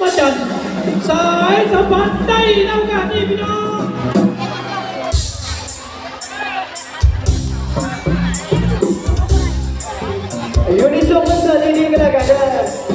มาจันสายสัมพันธ์ได้แล้วกันนี่พี่น้องอยู่ในช่วงคอนเสิร์ตดีๆกันแล้วกันเด้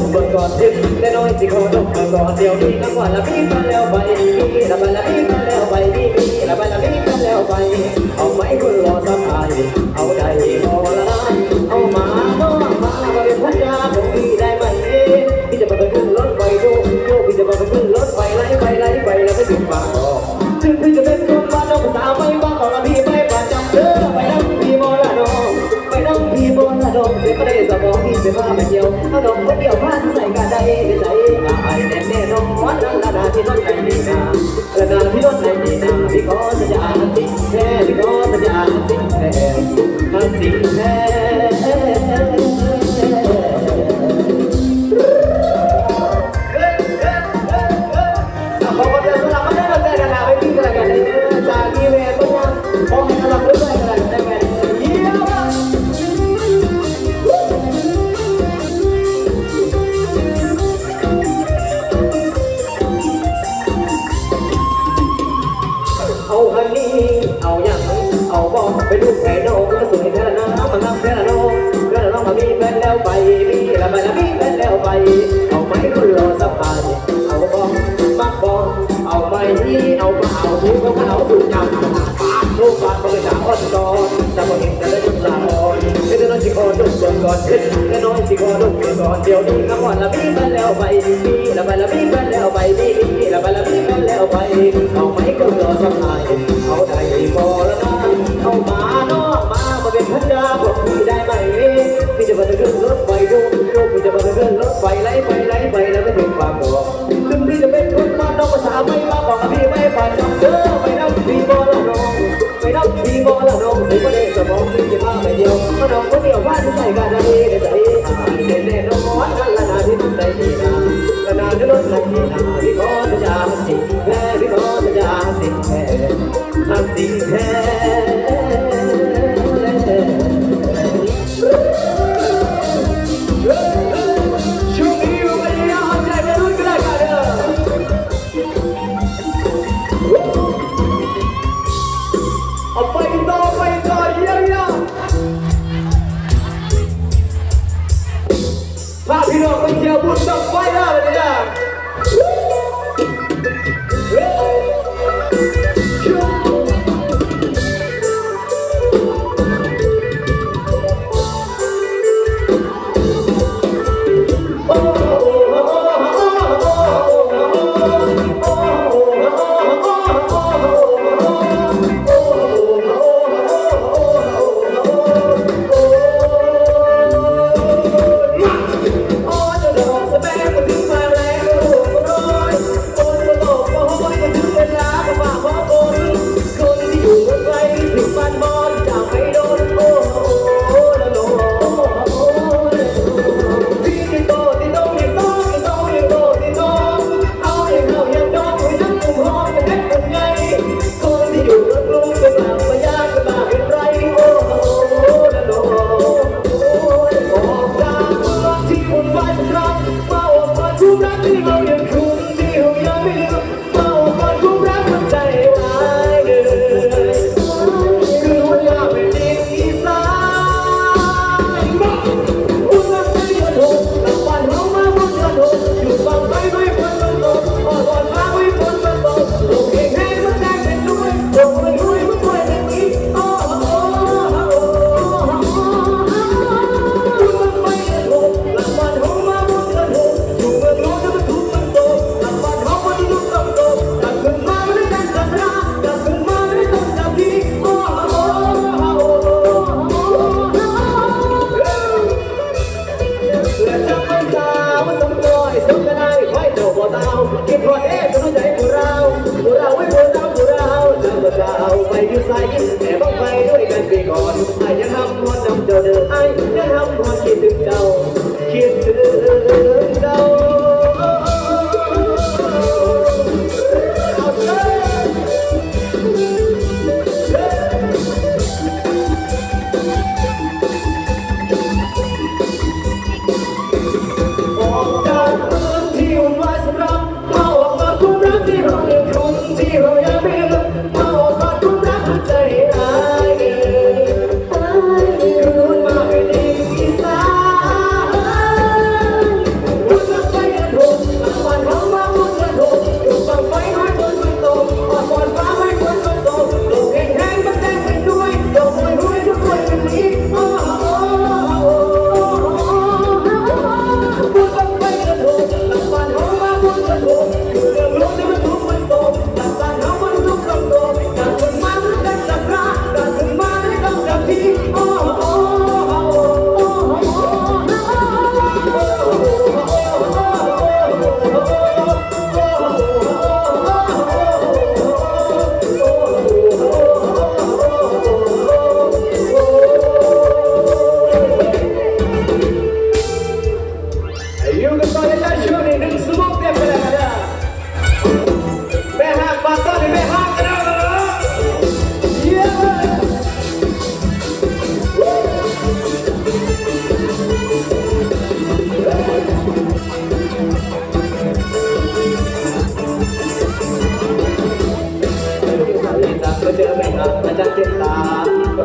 นสิคอดกเบิกก่อนดึงแต่น้อยสิคอดกเบิกก่อนเดี๋ยวนี้ทั้งวันละมีแฟนแล้วไปมีละไปละมีแฟนแล้วไปมีละไปละมีแฟนแล้วไป เอาไหมคนรอสักทายเอาใจพอละเอามาน้องมามาเป็นพันยาของพี่ได้ไหมพี่จะมาไปขึ้นรถไฟดูโยกพี่จะมาไปขึ้นรถไฟไล่ไปไล่ไปแล้วไม่ถึงฝั่งถึงพี่จะเป็นคนบ้านนอกภาษาไม่บ้างตอนละพี่ไม่ประจำเด้อไปนั่งพี่มอละน้องไปนั่งพี่มอละน้องเสียก็ได้สมองพี่เสียมาไปเดียวเอาดอก เดียวพันใส่กันได้ใจไอ้แน่แน่น้องวัดนั่นละนาที่ต้องใจดีนาระนาที่ต้องใจดีนาพี่ก็จะอ่านติแค่พี่ก็จะอ่านติแค่ ดี๋ยวนี้ทั้งวันละมีแฟนแล้วไปมีละไปละมีแฟนแล้วไปมีละไปละมีแฟนแล้วไปเอาไมคุณรอสักพันเอาได้พอแล้วนะเอามาเนาะมามาเป็นพันยาบอกพี่ได้ไหมพี่จะมาขึ้นรถไฟดูดูพี่จะมาขึ้นรถไฟไล่ไปไล่ไปแล้วไม่ถึงความบอกถึงพี่จะเป็นคนบ้านนอกภาษาไม่มาบอกพี่ไม่ผ่านจับเด้อไปนับพี่บอละน้องไปนับพี่บอละน้องถึงประเด็นสมองพี่จะมาไม่เดียวมาน้องคนเดียวบ้านใส่กันได้ใจ ช่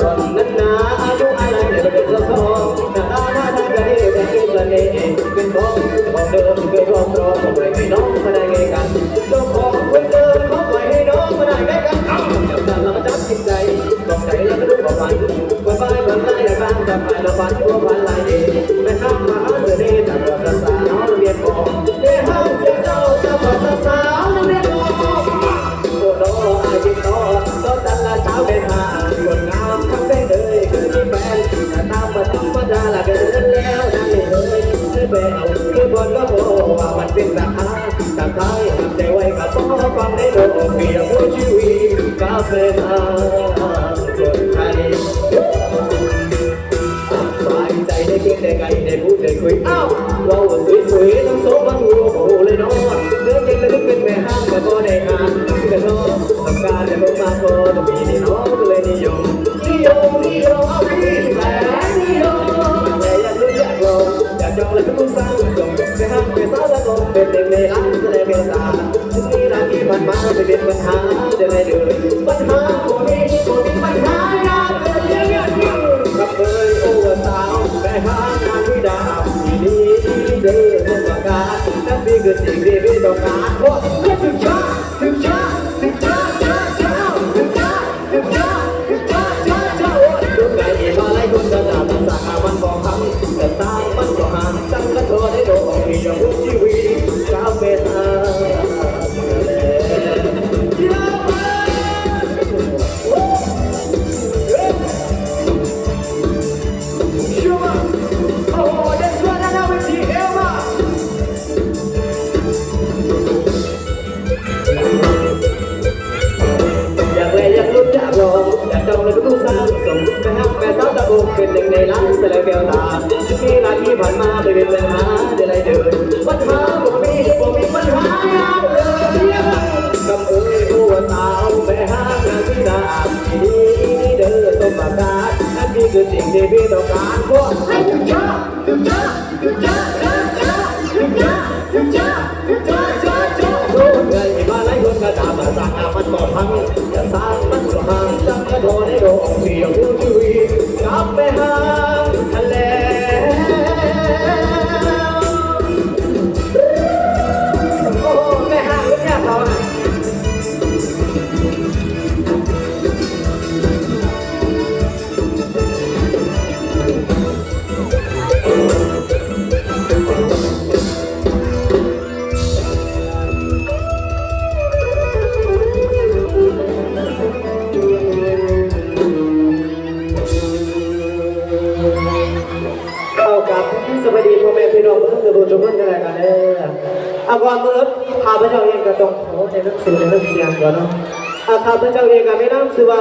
ร่อนนาน ตั้งใจไว้กับต้องฟังได้โลกเปรียบชีวิกาเป็นอาคนไทยสบใจได้คิดได้ไกลได้พูดได้คุยอ้าวเราสวยๆทั้งโซมันรัเลยนอนเดินเย็นแล้วนึเป็นแม่ห้างแต่ก็ได้อ่านกันนอนทำการแต่ก็มาพอ ยวงานโคตร คือสิ่งที่พี่ต้องการพวกให้ถึงเธอถึงเธอถึงเธอาพเจ้าเองก็ต้องขอในหนังสือในหนังเสียงก่อนเนาะข้าพเจ้าเองก็ไม่นำสือว่า